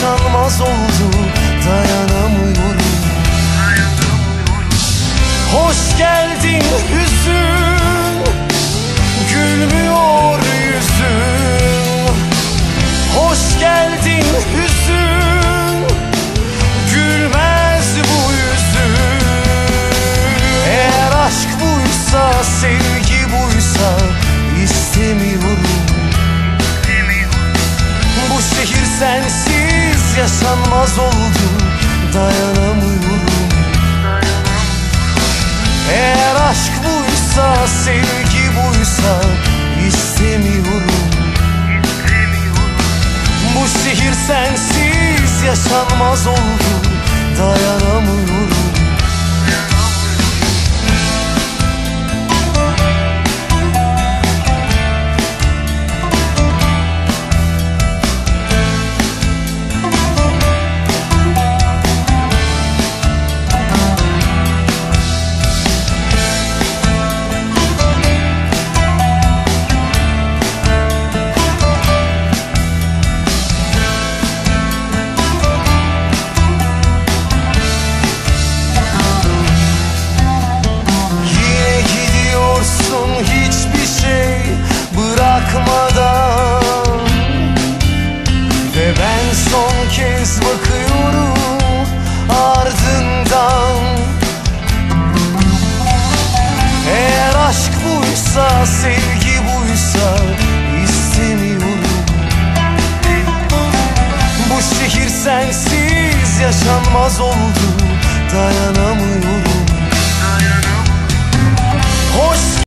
yaşanmaz oldu dayanamıyorum. Hoş geldin hüzün Gülmüyor yüzün. Hoş geldin hüzün Gülmez bu yüzün. Eğer aşk buysa sevgi buysa istemiyorum. Bu şehir yaşanmaz oldu dayanamıyorum. Eğer aşk buysa, sevgi buysa istemiyorum. Bu şehir sensiz yaşanmaz oldu Dayanamıyorum sevgi buysa istemiyorum Bu şehir sensiz yaşanmaz oldu dayanamıyorum